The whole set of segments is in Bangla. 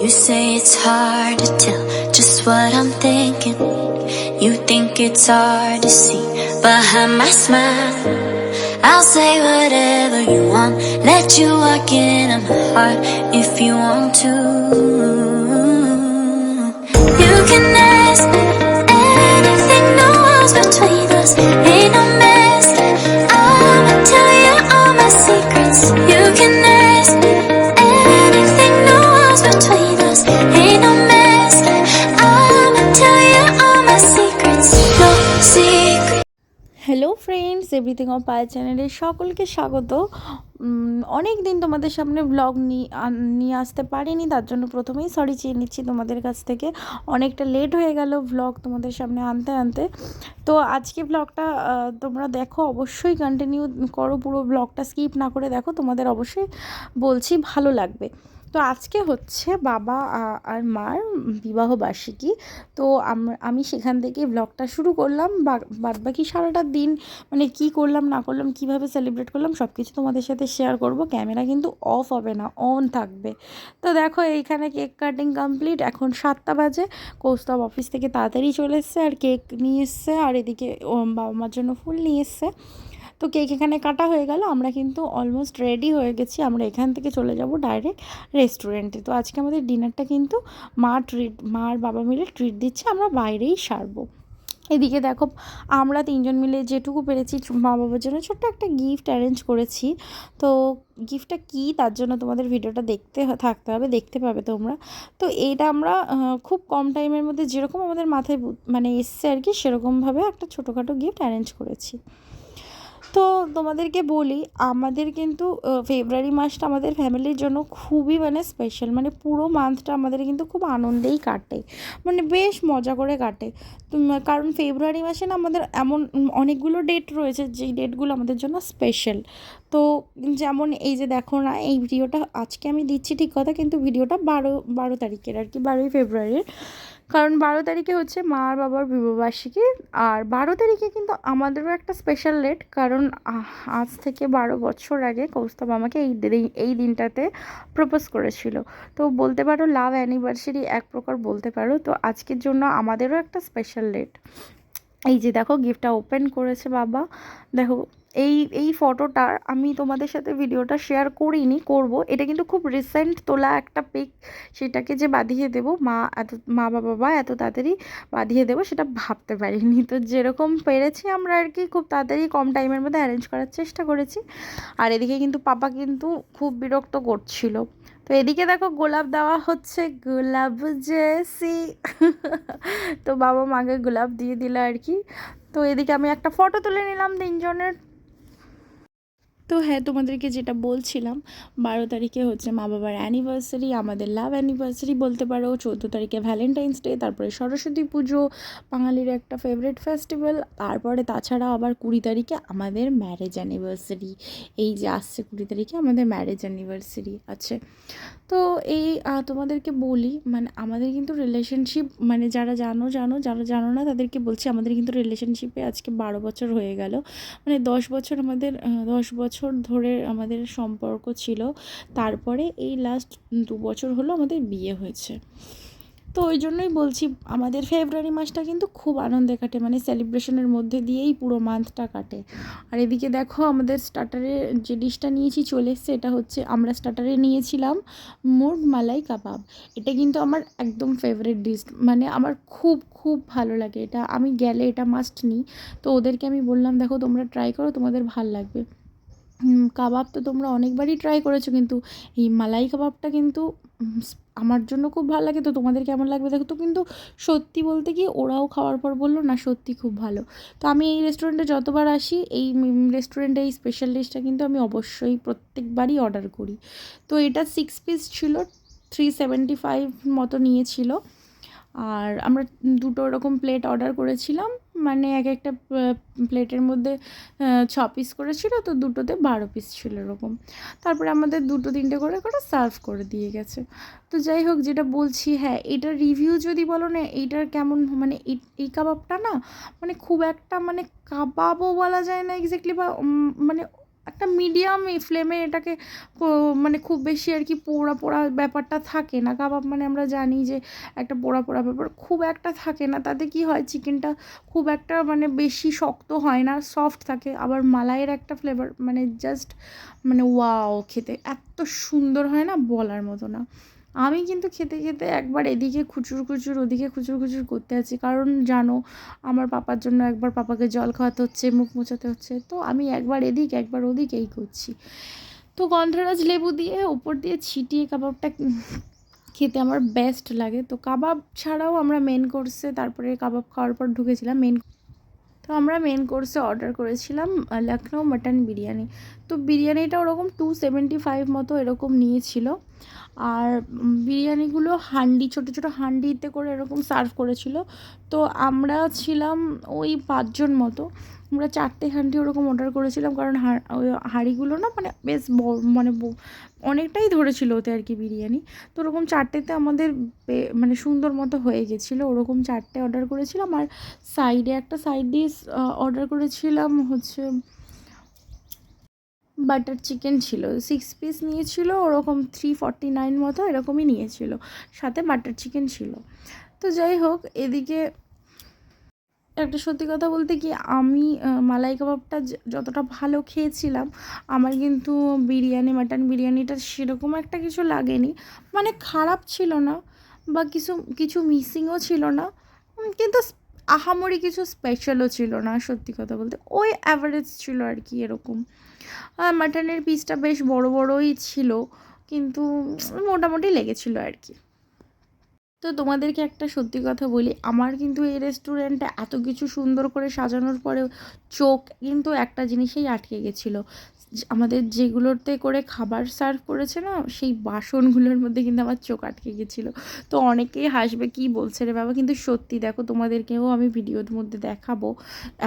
You say it's hard to tell just what I'm thinking. You think it's hard to see behind my smile. I'll say whatever you want, let you walk into my heart if you want to. You can ask me anything, no walls between us, friends everything of পায় চ্যানেলে সকলকে স্বাগত। অনেক দিন তোমাদের সামনে ব্লগ নিয়ে আসতে পারিনি, তার জন্য প্রথমেই সরি চেয়ে নিচ্ছি তোমাদের কাছ থেকে। অনেকটা লেট হয়ে গেল ব্লগ তোমাদের সামনে আনতে আনতে। তো আজকে ব্লগটা তোমরা দেখো, অবশ্যই কন্টিনিউ করো, পুরো ব্লগটা স্কিপ না করে দেখো, তোমাদের অবশ্যই বলছি ভালো লাগবে। তো আজকে হচ্ছে বাবা আর মার বিবাহবার্ষিকী তো আমি সেখান থেকে ব্লগটা শুরু করলাম। বাদ বাকি সারাটা দিন মানে কি করলাম, না করলাম, কীভাবে সেলিব্রেট করলাম সব কিছু তোমাদের সাথে শেয়ার করব। ক্যামেরা কিন্তু অফ হবে না অন থাকবে। তো দেখো, এইখানে কেক কাটিং কমপ্লিট এখন সাতটা বাজে। কৌস্তব অফিস থেকে তাড়াতাড়ি চলে এসছে, আর কেক নিয়ে এসছে, আর এদিকে বাবা মার জন্য ফুল নিয়ে এসছে। তো কেক এখানে কাটা হয়ে গেল। আমরা কিন্তু অলমোস্ট রেডি হয়ে গেছি। আমরা এখান থেকে চলে যাব ডাইরেক্ট রেস্টুরেন্টে তো আজকে আমাদের ডিনারটা কিন্তু মা ট্রিট মা আর বাবা মিলে ট্রিট দিচ্ছে। আমরা বাইরেই সারবো। এদিকে দেখো, আমরা তিনজন মিলে যেটুকু পেরেছি মা বাবার জন্য ছোট্ট একটা গিফট অ্যারেঞ্জ করেছি। তো গিফটটা কী তার জন্য তোমাদের ভিডিওটা দেখতে থাকতে হবে, দেখতে পাবে তোমরা। তো এইটা আমরা খুব কম টাইমের মধ্যে যেরকম আমাদের মাথায় মানে এসছে আর কি, সেরকমভাবে একটা ছোটোখাটো গিফট অ্যারেঞ্জ করেছি। তো তোমাদেরকে বলি, আমাদের কিন্তু ফেব্রুয়ারি মাসটা আমাদের ফ্যামিলির জন্য খুবই মানে স্পেশাল মানে পুরো মান্থটা আমাদের কিন্তু খুব আনন্দেই কাটে। মানে বেশ মজা করে কাটে। কারণ ফেব্রুয়ারি মাসে না আমাদের এমন অনেকগুলো ডেট রয়েছে, যেই ডেটগুলো আমাদের জন্য স্পেশাল তো যেমন এই যে দেখো না, এই ভিডিওটা আজকে আমি দিচ্ছি ঠিক কথা, কিন্তু ভিডিওটা বারো বারো তারিখের আর কি, বারোই ফেব্রুয়ারির। কারণ বারো তারিখে হচ্ছে মা আর বাবার বিবাহবার্ষিকী। আর বারো তারিখে কিন্তু আমাদেরও একটা স্পেশাল ডেট কারণ আজ থেকে বারো বছর আগে কৌস্তব আমাকে এই এই দিনটাতে প্রপোজ করেছিল। তো বলতে পারো লাভ অ্যানিভার্সারি এক প্রকার বলতে পারো, তো আজকের জন্য আমাদেরও একটা স্পেশাল ডেট এই যে দেখো গিফটটা ওপেন করেছে বাবা। দেখো এই এই ফটোটার আমি তোমাদের সাথে ভিডিওটা শেয়ার করিনি, করব। এটা কিন্তু খুব রিসেন্ট তোলা একটা পিক সেটাকে যে বাঁধিয়ে দেবো, মা এত, মা বাবা বা এত তাড়াতাড়ি বাঁধিয়ে দেবো, সেটা ভাবতে পারিনি। তো যেরকম পেরেছি আমরা আর কি, খুব তাড়াতাড়ি কম টাইমের মধ্যে অ্যারেঞ্জ করার চেষ্টা করেছি। আর এদিকে কিন্তু পাপা কিন্তু খুব বিরক্ত করছিল। তো এদিকে দেখো, গোলাপ দেওয়া হচ্ছে, গোলাপ জেসি। তো বাবা মাকে গোলাপ দিয়ে দিল আর কি। তো এদিকে আমি একটা ফটো তুলে নিলাম তিনজনের। তো হ্যাঁ তোমাদেরকে যেটা বলছিলাম, বারো তারিখে হচ্ছে মা বাবার অ্যানিভার্সারি আমাদের লাভ অ্যানিভার্সারি বলতে পারো, চৌদ্দ তারিখে ভ্যালেন্টাইন্স ডে তারপরে সরস্বতী পুজো, বাঙালির একটা ফেভারিট ফেস্টিভ্যাল তারপরে তাছাড়া আবার কুড়ি তারিখে আমাদের ম্যারেজ অ্যানিভার্সারি এই যে আসছে কুড়ি তারিখে আমাদের ম্যারেজ অ্যানিভার্সারি আছে। তো এই তোমাদেরকে বলি মানে আমাদের কিন্তু রিলেশনশিপ মানে যারা জানো জানো, যারা জানো না, তাদেরকে বলছি, আমাদের কিন্তু রিলেশনশিপে আজকে বারো বছর হয়ে গেল। মানে দশ বছর আমাদের দশ বছর ধরে আমাদের সম্পর্ক ছিল। তারপরে এই লাস্ট দু বছর হলো আমাদের বিয়ে হয়েছে। তো ওই জন্যই বলছি, আমাদের ফেব্রুয়ারি মাসটা কিন্তু খুব আনন্দে কাটে মানে সেলিব্রেশনের মধ্যে দিয়েই পুরো মান্থটা কাটে। আর এদিকে দেখো, আমাদের স্টার্টারে যে ডিশটা নিয়েছি চলে এসছে, এটা হচ্ছে আমরা স্টার্টারে নিয়েছিলাম মুরগ মালাই কাবাব। এটা কিন্তু আমার একদম ফেভারিট ডিশ মানে আমার খুব খুব ভালো লাগে। এটা আমি গেলে এটা মাস্ট নিই তো ওদেরকে আমি বললাম, দেখো, তোমরা ট্রাই করো, তোমাদের ভালো লাগবে। কাবাব তো তোমরা অনেকবারই ট্রাই করেছ, কিন্তু এই মালাই কাবাবটা কিন্তু আমার জন্য খুব ভালো লাগে। তো তোমাদের কেমন লাগবে দেখো? তো কিন্তু সত্যি বলতে কি ওরাও খাওয়ার পর বলল, না, সত্যি খুব ভালো। তো আমি এই রেস্টুরেন্টে যতবার আসি, এই রেস্টুরেন্টে এই স্পেশাল ডিশটা কিন্তু আমি অবশ্যই প্রত্যেকবারই অর্ডার করি। তো এটা সিক্স পিস ছিল থ্রি সেভেন্টি ফাইভ মতো নিয়েছিল। আর আমরা দুটো এরকম প্লেট অর্ডার করেছিলাম। মানে এক একটা প্লেটের মধ্যে ছ পিস করেছিল, তো দুটোতে বারো পিস ছিল এরকম। তারপরে আমাদের দুটো, তিনটে করে করে সার্ভ করে দিয়ে গেছে। তো যাই হোক, যেটা বলছি হ্যাঁ এটার রিভিউ যদি বলো না এইটার কেমন মানে এই কাবাবটা না মানে খুব একটা মানে কাবাবও বলা যায় না এক্স্যাক্টলি বা মানে একটা মিডিয়াম ফ্লেমে এটাকে মানে খুব বেশি আর কি পোড়া পোড়া ব্যাপারটা থাকে না। কাবাব মানে আমরা জানি যে একটা পোড়া পোড়া ব্যাপার খুব একটা থাকে না। তাতে কি হয় চিকেনটা খুব একটা মানে বেশি শক্ত হয় না সফট থাকে। আবার মালাইয়ের একটা ফ্লেভার মানে জাস্ট মানে ওয়াও খেতে। এত সুন্দর হয় না বলার মতো না। আমি কিন্তু খেতে খেতে একবার এদিকে খুচুর খুচুর, ওদিকে খুচুর খুচুর করতে আছি কারণ জানো, আমার পাপার জন্য একবার পাপাকে জল খাওয়াতে হচ্ছে, মুখ মোছাতে হচ্ছে। তো আমি একবার এদিক, একবার ওদিক এই করছি। তো গন্ধরাজ লেবু দিয়ে উপর দিয়ে ছিটিয়ে কাবাবটা খেতে আমার বেস্ট লাগে। তো কাবাব ছাড়াও আমরা মেন কোর্সে তারপরে কাবাব খাওয়ার পর ঢুকেছিলাম মেন তো আমরা মেন কোর্সে অর্ডার করেছিলাম লখনৌ মাটন বিরিয়ানি। তো বিরিয়ানিটা ওরকম টু সেভেন্টি ফাইভ মতো এরকম নিয়েছিল। আর বিরিয়ানিগুলো হান্ডি, ছোটো ছোটো হান্ডিতে করে এরকম সার্ভ করেছিল। তো আমরা ছিলাম ওই পাঁচজন মতো। আমরা চারটে হান্ডি ওরকম অর্ডার করেছিলাম কারণ হাঁড়িগুলো না মানে বেশ মানে অনেকটাই ধরেছিল ওতে আর কি বিরিয়ানি। তো ওরকম চারটেতে আমাদের মানে সুন্দর মতো হয়ে গেছিল। ওরকম চারটে অর্ডার করেছিলাম আর সাইডে একটা সাইড ডিশ অর্ডার করেছিলাম হচ্ছে বাটার চিকেন ছিল। সিক্স পিস নিয়েছিল, ওরকম থ্রি ফর্টি নাইন মতো এরকমই নিয়েছিল। সাথে বাটার চিকেন ছিল। তো যাই হোক, এদিকে একটা সত্যি কথা বলতে কি, আমি মালাই কাবাবটা যতটা ভালো খেয়েছিলাম, আমার কিন্তু বিরিয়ানি মাটন বিরিয়ানিটা সেরকম একটা কিছু লাগেনি। মানে খারাপ ছিল না, বা কিছু কিছু মিসিংও ছিল না। কিন্তু আহামরি কিছু স্পেশালও ছিল না, সত্যি কথা বলতে। ওই অ্যাভারেজ ছিল আর কি এরকম। মাটনের পিসটা বেশ বড় বড়ই ছিল, কিন্তু মোটামুটি লেগেছিল আর কি। তো তোমাদেরকে একটা সত্যি কথা বলি, আমার কিন্তু এই রেস্টুরেন্টে এত কিছু সুন্দর করে সাজানোর পরে চোখ কিন্তু একটা জিনিসেই আটকে গেছিল। আমাদের যেগুলোতে করে খাবার সার্ভ করেছে না, সেই বাসনগুলোর মধ্যে কিন্তু আমার চোখ আটকে গেছিল। তো অনেকেই হাসবে, কি বলছে রে বাবা? কিন্তু সত্যি দেখো, তোমাদেরকেও আমি ভিডিওর মধ্যে দেখাবো।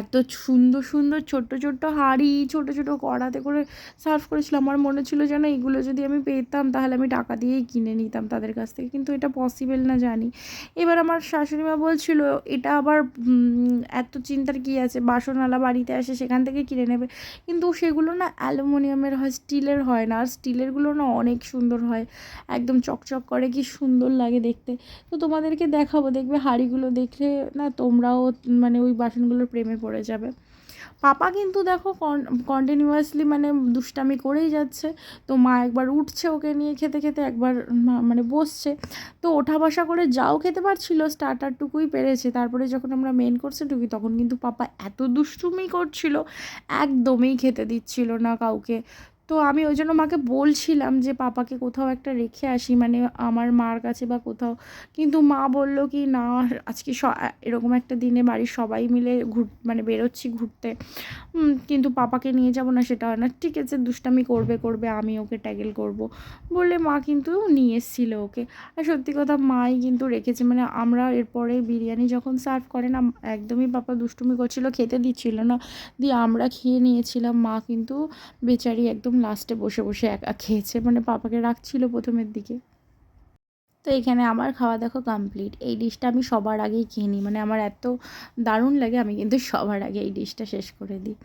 এত সুন্দর সুন্দর, ছোট্ট ছোট্ট হাঁড়ি, ছোটো ছোটো কড়াতে করে সার্ভ করেছিল আমার মনে ছিল যেন এগুলো যদি আমি পেতাম, তাহলে আমি টাকা দিয়েই কিনে নিতাম তাদের কাছ থেকে। কিন্তু এটা পসিবল না, জানি। এবার আমার শাশুড়ি মা বলছিল, এটা আবার এত চিন্তার কি আছে? বাসনওয়ালা বাড়িতে আসে, সেখান থেকে কিনে নেবে। কিন্তু সেগুলো না অ্যালুমিনিয়ামের হয়, স্টিলের হয় না। আর স্টিলেরগুলো না অনেক সুন্দর হয়। একদম চকচক করে, কি সুন্দর লাগে দেখতে। তো তোমাদেরকে দেখাবো, দেখবে হাঁড়িগুলো দেখলে না তোমরাও মানে ওই বাসনগুলোর প্রেমে পড়ে যাবে। পাপা কিন্তু দেখো কন্টিনিউয়াসলি মানে দুষ্টামি করেই যাচ্ছে। তো মা একবার উঠছে ওকে নিয়ে খেতে খেতে, একবার মানে বসছে। তো ওঠা বসা করে যাও খেতে পারছিল, স্টার্টারটুকুই পেরেছে। তারপরে যখন আমরা মেন কোর্সে ঢুকি, তখন কিন্তু পাপা এত দুষ্টুমি করছিল, একদমই খেতে দিচ্ছিল না কাউকে। তো আমি ওই জন্য মাকে বলছিলাম যে, পাপাকে কোথাও একটা রেখে আসি মানে আমার মার কাছে বা কোথাও। কিন্তু মা বলল কি, না, আজকে স, এরকম একটা দিনে বাড়ির সবাই মিলে ঘুর মানে বেরোচ্ছি ঘুরতে। কিন্তু পাপাকে নিয়ে যাব না, সেটা হয় না। ঠিক আছে, দুষ্টামি করবে করবে, আমি ওকে ট্যাগেল করব। বলে মা কিন্তু নিয়ে এসেছিল ওকে। আর সত্যি কথা, মাই কিন্তু রেখেছে মানে আমরা এরপরে বিরিয়ানি যখন সার্ভ করে না, একদমই পাপা দুষ্টুমি করছিল, খেতে দিচ্ছিল না। দিয়ে আমরা খেয়ে নিয়েছিলাম। মা কিন্তু বেচারি একদম লাস্টে বসে বসে একা খেয়েছে। মানে পাপাকে রাখছিল প্রথমের দিকে। তো এখানে আমার খাওয়া দেখো কমপ্লিট এই ডিশটা আমি সবার আগেই খেয়ে নিই। মানে আমার এত দারুণ লাগে, আমি কিন্তু সবার আগে এই ডিশটা শেষ করে দিই।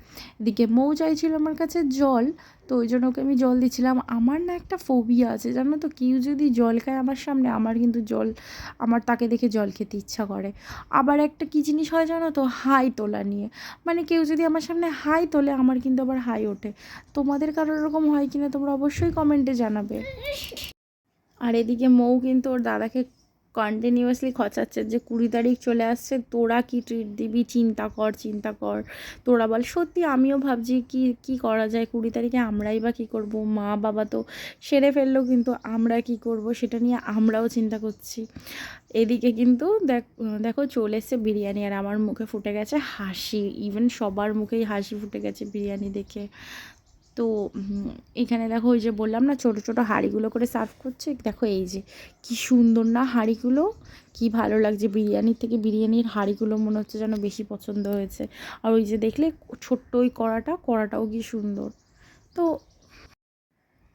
এদিকে মৌ চাইছিল আমার কাছে জল, তো ওই জন্য ওকে আমি জল দিচ্ছিলাম। আমার না একটা ফোবিয়া আছে, জানো তো? কেউ যদি জল খায় আমার সামনে, আমার কিন্তু জল, আমার তাকে দেখে জল খেতে ইচ্ছা করে। আবার একটা কী জিনিস হয় জানো তো? হাই তোলা নিয়ে। মানে কেউ যদি আমার সামনে হাই তোলে, আমার কিন্তু আবার হাই ওঠে। তোমাদের কারোর এরকম হয় কিনা তোমরা অবশ্যই কমেন্টে জানাবে। আর এদিকে মৌ কিন্তু ওর দাদাকে কন্টিনিউয়াসলি খচাচ্ছে যে কুড়ি তারিখ চলে আসছে, তোরা কি ট্রিট দিবি? চিন্তা কর চিন্তা কর। তোরা বল, সত্যি আমিও ভাবছি কি কি করা যায়? কুড়ি তারিখে আমরাই বা কী করব? মা বাবা তো সেরে ফেলল, কিন্তু আমরা কি করব? সেটা নিয়ে আমরাও চিন্তা করছি। এদিকে কিন্তু দেখ, দেখো চলে এসছে বিরিয়ানি আর আমার মুখে ফুটে গেছে হাসি। ইভেন সবার মুখেই হাসি ফুটে গেছে বিরিয়ানি দেখে। তো এখানে দেখো ওই যে বললাম না, ছোটো ছোটো হাঁড়িগুলো করে সার্ভ করছে। দেখো এই যে, কি সুন্দর না হাঁড়িগুলো? কি ভালো লাগছে। বিরিয়ানির থেকে বিরিয়ানির হাঁড়িগুলো মনে হচ্ছে যেন বেশি পছন্দ হয়েছে। আর ওই যে দেখলে, ছোট্ট ওই কড়াটা, কড়াটাও কি সুন্দর। তো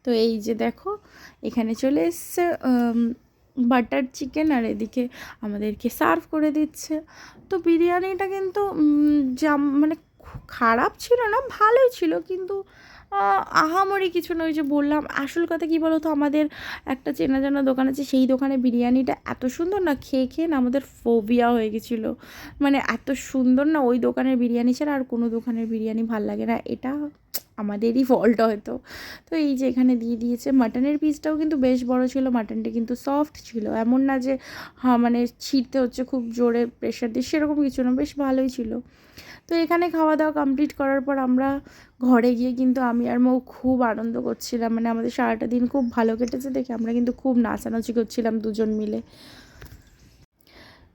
তো এই যে দেখো, এখানে চলে এসছে বাটার চিকেন আর এদিকে আমাদেরকে সার্ভ করে দিচ্ছে। তো বিরিয়ানিটা কিন্তু জাম মানে খারাপ ছিল না, ভালোই ছিল, কিন্তু আহামরি কিছু নয় যে বললাম, আসল কথা কী বলো তো আমাদের একটা চেনা জানা দোকান আছে, সেই দোকানে বিরিয়ানিটা এত সুন্দর না, খেয়ে খেয়ে না আমাদের ফোবিয়া হয়ে গেছিল। মানে এত সুন্দর না, ওই দোকানের বিরিয়ানি ছাড়া আর কোনো দোকানের বিরিয়ানি ভালো লাগে না, এটা আমাদেরই ফল্ট হয়তো। তো এই যে এখানে দিয়ে দিয়েছে মাটনের পিসটাও কিন্তু বেশ বড় ছিল মাটনটা কিন্তু সফট ছিল। এমন না যে হ্যাঁ মানে ছিঁড়তে হচ্ছে খুব জোরে প্রেশার দিয়ে, সেরকম কিছু না, বেশ ভালোই ছিল। তো এখানে খাওয়া দাওয়া কমপ্লিট করার পর আমরা ঘরে গিয়ে কিন্তু আমি আর মৌ খুব আনন্দ করছিলাম। মানে আমাদের সারাটা দিন খুব ভালো কেটেছে দেখে আমরা কিন্তু খুব নাচানাচি করছিলাম দুজন মিলে।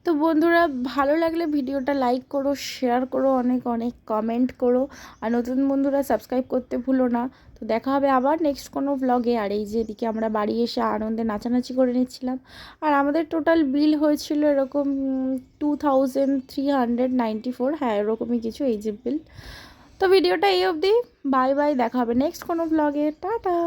তো বন্ধুরা, ভালো লাগলে ভিডিওটা লাইক করো শেয়ার করো, অনেক অনেক কমেন্ট করো। আর নতুন বন্ধুরা সাবস্ক্রাইব করতে ভুলো না। তো দেখা হবে আবার নেক্সট কোনো ব্লগে আর এই যে এদিকে আমরা বাড়ি এসে আনন্দে নাচানাচি করে নিচ্ছিলাম। আর আমাদের টোটাল বিল হয়েছিল এরকম two thousand three hundred four হ্যাঁ এরকমই কিছু এই যে বিল তো ভিডিওটা এই অবধি। বাই বাই দেখা হবে নেক্সট কোনো ব্লগে টাটা!